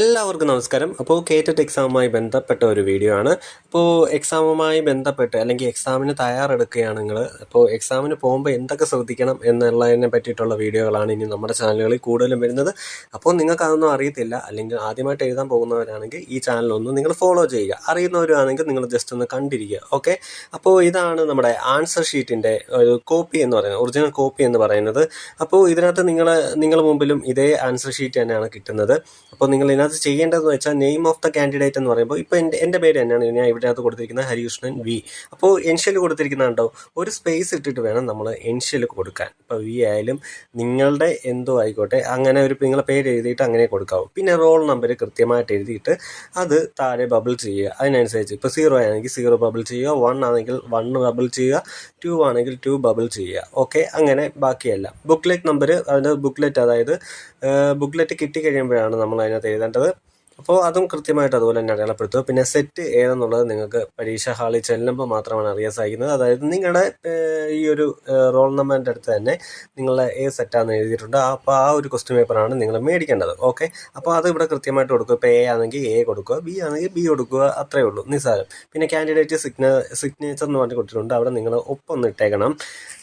എല്ലാവർക്കും നമസ്കാരം. അപ്പോൾ കേറ്ററ്റ് എക്സാമുമായി ബന്ധപ്പെട്ട ഒരു വീഡിയോ ആണ്. അപ്പോൾ എക്സാമുമായി ബന്ധപ്പെട്ട് അല്ലെങ്കിൽ എക്സാമിന് തയ്യാറെടുക്കുകയാണ് നിങ്ങൾ അപ്പോൾ എക്സാമിന് പോകുമ്പോൾ എന്തൊക്കെ ശ്രദ്ധിക്കണം എന്നുള്ളതിനെ പറ്റിയിട്ടുള്ള വീഡിയോകളാണ് ഇനി നമ്മുടെ ചാനലുകളിൽ കൂടുതലും വരുന്നത്. അപ്പോൾ നിങ്ങൾക്ക് അതൊന്നും അറിയത്തില്ല. അല്ലെങ്കിൽ ആദ്യമായിട്ട് എഴുതാൻ പോകുന്നവരാണെങ്കിൽ ഈ ചാനലൊന്ന് നിങ്ങൾ ഫോളോ ചെയ്യുക. അറിയുന്നവരാണെങ്കിൽ നിങ്ങൾ ജസ്റ്റ് ഒന്ന് കണ്ടിരിക്കുക. ഓക്കെ അപ്പോൾ ഇതാണ് നമ്മുടെ ആൻസർ ഷീറ്റിന്റെ ഒരു കോപ്പി എന്ന് പറയുന്നത്. ഒറിജിനൽ കോപ്പി എന്ന് പറയുന്നത്. അപ്പോൾ ഇതിനകത്ത് നിങ്ങൾ നിങ്ങളുടെ മുമ്പിലും ഇതേ ആൻസർ ഷീറ്റ് തന്നെയാണ് കിട്ടുന്നത്. അപ്പോൾ നിങ്ങൾ ഇതിനകത്ത് ചെയ്യേണ്ടതെന്ന് വെച്ചാൽ നെയിം ഓഫ് ദ കാൻഡിഡേറ്റ് എന്ന് പറയുമ്പോൾ ഇപ്പോൾ എന്റെ എന്റെ പേര് തന്നെയാണ് ഞാൻ ഇവിടെ അകത്ത് കൊടുത്തിരിക്കുന്നത് ഹരികൃഷ്ണൻ വി. അപ്പോൾ എൻഷ്യൽ കൊടുത്തിരിക്കുന്നുണ്ടോ? ഒരു സ്പേസ് ഇട്ടിട്ട് വേണം നമ്മൾ എൻഷ്യൽ കൊടുക്കാൻ. ഇപ്പോൾ വി ആയാലും നിങ്ങളുടെ എന്തോ ആയിക്കോട്ടെ അങ്ങനെ ഒരു നിങ്ങളെ പേര് എഴുതിയിട്ട് അങ്ങനെ കൊടുക്കാവും. പിന്നെ റോൾ നമ്പർ കൃത്യമായിട്ട് എഴുതിയിട്ട് അത് താഴെ ബബിൾ ചെയ്യുക. അതിനനുസരിച്ച് ഇപ്പോൾ സീറോ ആണെങ്കിൽ സീറോ ബബിൾ ചെയ്യുക. വൺ ആണെങ്കിൽ വൺ ബബിൾ ചെയ്യുക. ടു ആണെങ്കിൽ ടു ബബിൾ ചെയ്യുക. ഓക്കെ അങ്ങനെ ബാക്കിയെല്ലാം. ബുക്ക്ലെറ്റ് നമ്പർ അതിന്റെ ബുക്ക്ലെറ്റ് അതായത് ബുക്ക്ലെറ്റ് കിട്ടിക്കഴിയുമ്പോഴാണ് നമ്മൾ അതിനകത്ത് அப்படின்றது അപ്പോൾ അതും കൃത്യമായിട്ട് അതുപോലെ തന്നെ അടയാളപ്പെടുത്തുക. പിന്നെ സെറ്റ് ഏതെന്നുള്ളത് നിങ്ങൾക്ക് പരീക്ഷാ ഹാളിൽ ചെല്ലുമ്പോൾ മാത്രമാണ് അറിയാൻ സാധിക്കുന്നത്. അതായത് നിങ്ങളുടെ ഈ ഒരു റോൾ നമ്പറിന്റെ അടുത്ത് തന്നെ നിങ്ങളുടെ ഏ സെറ്റാന്ന് എഴുതിയിട്ടുണ്ട്. അപ്പോൾ ആ ഒരു ക്വസ്റ്റ്യൻ പേപ്പറാണ് നിങ്ങൾ മേടിക്കേണ്ടത്. ഓക്കെ അപ്പോൾ അത് ഇവിടെ കൃത്യമായിട്ട് കൊടുക്കുക. ഇപ്പോൾ എ ആണെങ്കിൽ എ കൊടുക്കുക. ബി ആണെങ്കിൽ ബി കൊടുക്കുക. അത്രയേ ഉള്ളൂ. നിസ്സാരം. പിന്നെ കാൻഡിഡേറ്റ് സിഗ്ന സിഗ്നേച്ചർ എന്ന് പറഞ്ഞ് കൊടുത്തിട്ടുണ്ട്. അവിടെ നിങ്ങൾ ഒപ്പൊന്ന് ഇട്ടേക്കണം.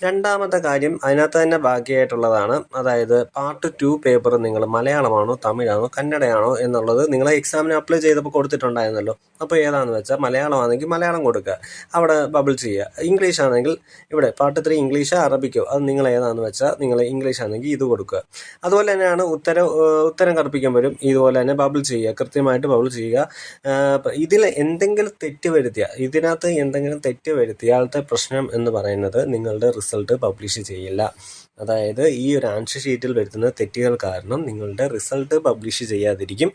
രണ്ടാമത്തെ കാര്യം അതിനകത്ത് തന്നെ ബാക്കിയായിട്ടുള്ളതാണ് അതായത് പാർട്ട് ടു പേപ്പർ നിങ്ങൾ മലയാളമാണോ തമിഴാണോ കന്നഡയാണോ എന്നുള്ളത് നിങ്ങൾ എക്സാമിന് അപ്ലൈ ചെയ്തപ്പോൾ കൊടുത്തിട്ടുണ്ടായിരുന്നല്ലോ. അപ്പോൾ ഏതാണെന്ന് വെച്ചാൽ മലയാളമാണെങ്കിൽ മലയാളം കൊടുക്കുക. അവിടെ ബബിൾ ചെയ്യുക. ഇംഗ്ലീഷ് ആണെങ്കിൽ ഇവിടെ പാർട്ട് ത്രീ ഇംഗ്ലീഷ് അറബിക്കോ അത് നിങ്ങൾ ഏതാണെന്ന് വെച്ചാൽ നിങ്ങൾ ഇംഗ്ലീഷ് ആണെങ്കിൽ ഇത് കൊടുക്കുക. അതുപോലെ തന്നെയാണ് ഉത്തരം ഉത്തരം കറുപ്പിക്കുമ്പോഴും ഇതുപോലെ തന്നെ ബബിൾ ചെയ്യുക. കൃത്യമായിട്ട് ബബിൾ ചെയ്യുക. ഇതിൽ എന്തെങ്കിലും തെറ്റ് വരുത്തിയ ഇതിനകത്ത് എന്തെങ്കിലും തെറ്റ് വരുത്തിയാളത്തെ പ്രശ്നം എന്ന് പറയുന്നത് നിങ്ങളുടെ റിസൾട്ട് പബ്ലിഷ് ചെയ്യില്ല. അതായത് ഈ ഒരു ആൻസർ ഷീറ്റിൽ വരുത്തുന്ന തെറ്റുകൾ കാരണം നിങ്ങളുടെ റിസൾട്ട് പബ്ലിഷ് ചെയ്യാതിരിക്കും.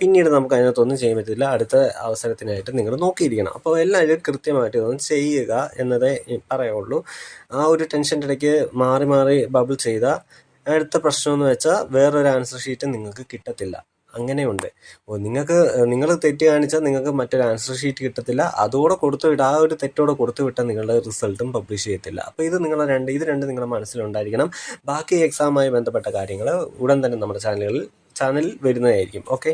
പിന്നീട് നമുക്ക് അതിനകത്തൊന്നും ചെയ്യാൻ പറ്റില്ല അടുത്ത അവസരത്തിനായിട്ട് നിങ്ങൾ നോക്കിയിരിക്കണം. അപ്പോൾ എല്ലാവരും കൃത്യമായിട്ട് ഇതൊന്നും ചെയ്യുക എന്നതേ പറയുള്ളൂ. ആ ഒരു ടെൻഷന്റെ ഇടയ്ക്ക് മാറി മാറി ബബിൾ ചെയ്താൽ അടുത്ത പ്രശ്നം എന്ന് വെച്ചാൽ വേറൊരു ആൻസർ ഷീറ്റ് നിങ്ങൾക്ക് കിട്ടത്തില്ല. അങ്ങനെയുണ്ട്. നിങ്ങൾക്ക് നിങ്ങൾ തെറ്റ് കാണിച്ചാൽ നിങ്ങൾക്ക് മറ്റൊരു ആൻസർ ഷീറ്റ് കിട്ടത്തില്ല. അതോടെ കൊടുത്തു വിട്ട് ആ ഒരു തെറ്റോടെ കൊടുത്തു വിട്ടാൽ നിങ്ങളുടെ റിസൾട്ടും പബ്ലിഷ് ചെയ്യത്തില്ല. അപ്പോൾ ഇത് നിങ്ങളെ രണ്ട് ഇത് രണ്ട് നിങ്ങളുടെ മനസ്സിലുണ്ടായിരിക്കണം. ബാക്കി എക്സാമുമായി ബന്ധപ്പെട്ട കാര്യങ്ങൾ ഉടൻ തന്നെ നമ്മുടെ ചാനലുകളിൽ ചാനലിൽ വരുന്നതായിരിക്കും. ഓക്കെ